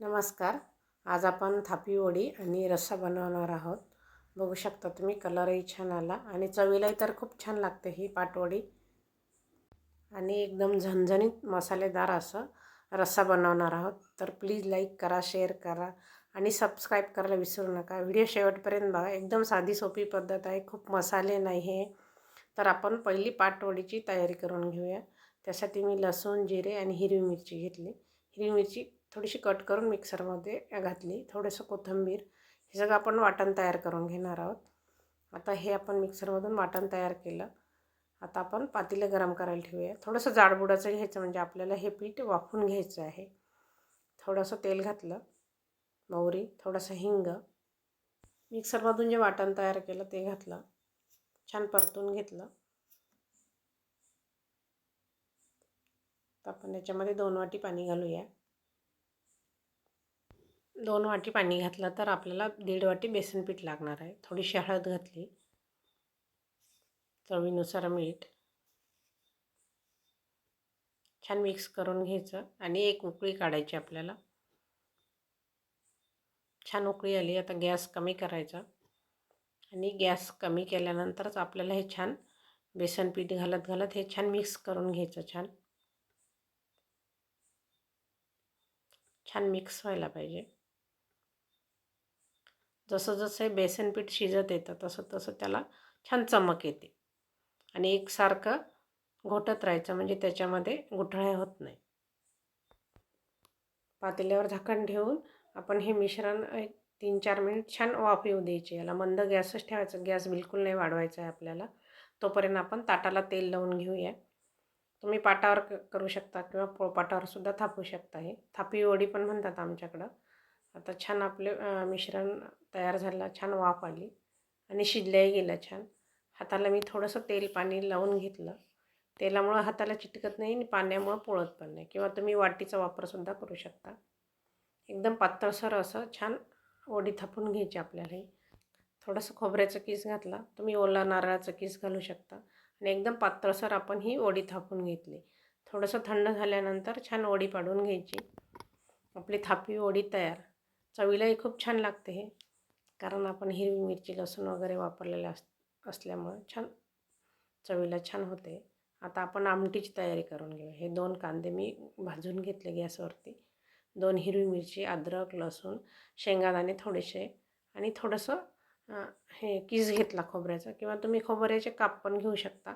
नमस्कार. आज आपण थापी वडी आणि रस्सा बनवणार आहोत. बघू शकता तुम्ही कलरही छान आला आणि चवीलाही तर खूप छान लागते ही पाटवडी आणि एकदम झणझणीत मसालेदार असं रस्सा बनवणार आहोत. तर प्लीज लाईक करा शेअर करा आणि सबस्क्राईब करायला विसरू नका. व्हिडिओ शेवटपर्यंत बघा. एकदम साधी सोपी पद्धत आहे. खूप मसाले नाही आहे तर आपण पहिली पाटवडीची तयारी करून घेऊया. त्यासाठी मी लसूण जिरे आणि हिरवी मिरची घेतली. हिरवी मिरची थोडीशी कट करून मिक्सरमध्ये घातली. थोडंसं कोथिंबीर हे सगळं आपण वाटण तयार करून घेणार आहोत. आता हे आपण मिक्सरमधून वाटण तयार केलं. आता आपण पातेलं गरम करायला ठेवूया. थोडंसं जाडबुडाचं घ्यायचं म्हणजे आपल्याला हे पीठ वाफून घ्यायचं आहे. थोडंसं तेल घातलं. मोहरी थोडंसं हिंग. मिक्सरमधून जे वाटण तयार केलं ते घातलं. छान परतून घेतलं. तर आपण याच्यामध्ये दोन वाटी पाणी घालूया. दोन वाटी पाणी घातलं तर आपल्याला दीड वाटी बेसन पीठ लागणार आहे. थोडीशी हळद घातली. चवीनुसार मीठ. छान मिक्स करून घ्यायचं आणि एक उकळी काढायची आपल्याला. छान उकळी आली आता गॅस कमी करायचा. आणि गॅस कमी केल्यानंतरच आपल्याला हे छान बेसन पीठ घालत घालत हे छान मिक्स करून घ्यायचं छान. छान मिक्स व्हायला पाहिजे. जसं जसं हे बेसनपीठ शिजत येतं तसं तसं त्याला छान चमक येते. आणि एकसारखं घोटत राहायचं म्हणजे त्याच्यामध्ये गुठळ्या होत नाही. पातेल्यावर झाकण ठेवून आपण हे मिश्रण एक तीन चार मिनिट छान वाफ येऊ द्यायचे. याला मंद गॅसच ठेवायचं. गॅस बिलकुल नाही वाढवायचा आहे आपल्याला. तोपर्यंत आपण ताटाला तेल लावून घेऊया. तुम्ही पाटावर क करू शकता किंवा पोळपाटावरसुद्धा थापू शकता हे. थापी ओढी पण म्हणतात आमच्याकडं. आता छान आपले मिश्रण तयार झालं छान वाफ आली आणि शिजल्याही गेलं छान. हाताला मी थोडंसं तेल पाणी लावून घेतलं. तेलामुळं हाताला चिटकत नाही आणि पाण्यामुळं पोळत पण नाही किंवा तुम्ही वाटीचा वापरसुद्धा करू शकता. एकदम पातळसर असं छान वडी थापून घ्यायची आपल्याला थोडंसं खोबऱ्याचं किस घातला तुम्ही ओला नारळाचं किस घालू शकता. आणि एकदम पातळसर आपण ही वडी थापून घेतली. थोडंसं थंड झाल्यानंतर छान ओढी पाडून घ्यायची. आपली थापी ओढी तयार. चवीलाही खूप छान लागते हे. कारण आपण हिरवी मिरची लसूण वगैरे वापरलेलं अस असल्यामुळं छान चवीला छान होते. आता आपण आमटीची तयारी करून घेऊ हे दोन कांदे मी भाजून घेतले गॅसवरती. दोन हिरवी मिरची अद्रक लसूण शेंगादाणे थोडेसे आणि थोडंसं हे किस घेतला खोबऱ्याचा किंवा तुम्ही खोबऱ्याचे काप पण घेऊ शकता.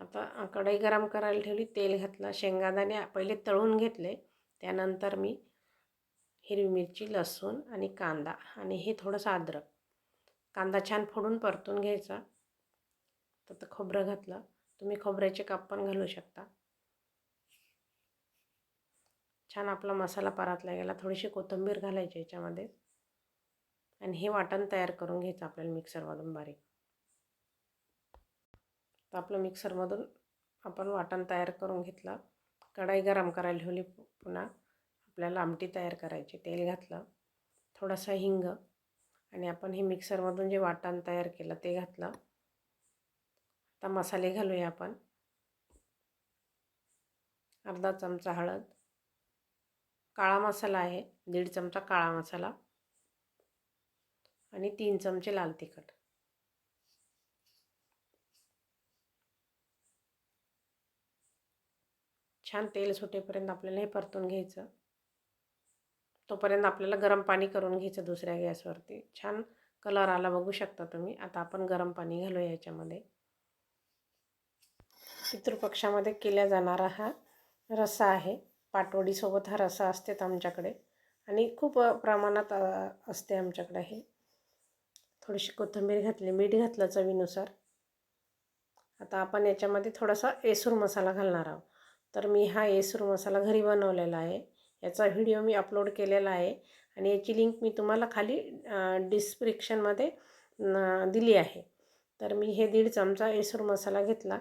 आता कढई गरम करायला ठेवली तेल घातलं शेंगादाणे पहिले तळून घेतले. त्यानंतर मी हिरवी मिरची लसूण आणि कांदा आणि हे थोडंसं अद्रक. कांदा छान फोडून परतून घ्यायचा. तर खोबरं घातलं. तुम्ही खोबऱ्याचे काप पण घालू शकता. छान आपला मसाला परातला गेला. थोडीशी कोथिंबीर घालायची याच्यामध्ये. आणि हे वाटण तयार करून घ्यायचं आपल्याला मिक्सरमधून बारीक. तर आपलं मिक्सरमधून आपण वाटण तयार करून घेतलं. कढाई गरम करायला ठेवली पुन्हा. आपल्याला आमटी तयार करायची तेल घातलं थोडासा हिंग आणि आपण हे मिक्सरमधून जे वाटण तयार केलं ते घातलं. आता मसाले घालूया आपण. अर्धा चमचा हळद काळा मसाला आहे दीड चमचा काळा मसाला आणि तीन चमचे लाल तिखट. छान तेल सुटेपर्यंत आपल्याला हे परतून घ्यायचं. तोपर्यंत आपल्याला गरम पाणी करून घ्यायचं दुसऱ्या गॅसवरती. छान कलर आला बघू शकता तुम्ही. आता आपण गरम पाणी घालूया याच्यामध्ये. पितृपक्षामध्ये केल्या जाणारा हा रस्सा आहे. पाटवडीसोबत हा रस्सा असते आमच्याकडे. आणि खूप प्रमाणात असते आमच्याकडे हे. थोडीशी कोथिंबीर घातली मीठ घातलं चवीनुसार. आता आपण याच्यामध्ये थोडासा एसूर मसाला घालणार आहोत. तर मी हा एसूर मसाला घरी बनवलेला आहे. याचा व्हिडिओ मी अपलोड केलेला आहे आणि याची लिंक मी तुम्हाला खाली डिस्क्रिप्शनमध्ये दिली आहे. तर मी हे दीड चमचा एसूर मसाला घेतला.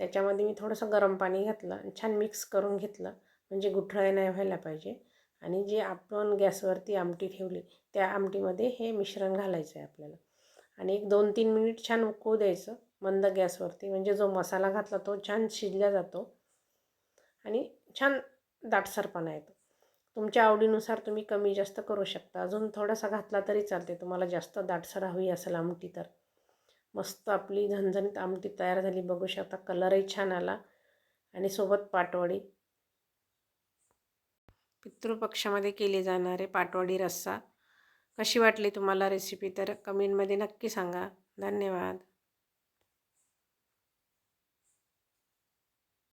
त्याच्यामध्ये मी थोडंसं गरम पाणी घातलं छान मिक्स करून घेतलं. म्हणजे गुठळे नाही व्हायला पाहिजे. आणि जे आपण गॅसवरती आमटी ठेवली त्या आमटीमध्ये हे मिश्रण घालायचं आहे आपल्याला. आणि एक दोन तीन मिनिट छान उकळू द्यायचं मंद गॅसवरती. म्हणजे जो मसाला घातला तो छान शिजला जातो. आणि छान दाटसरपणा येतो. तुमच्या आवडीनुसार तुम्ही कमी जास्त करू शकता. अजून थोडासा घातला तरी चालते. तुम्हाला जास्त दाटसर हवी असेल आमटी तर. मस्त आपली झणझणीत आमटी तयार झाली. बघू शकता कलरही छान आला. आणि सोबत पाटवडी. पितृपक्षामध्ये केली जाणारे पाटवडी रस्सा. कशी वाटली तुम्हाला रेसिपी तर कमेंटमध्ये नक्की सांगा. धन्यवाद.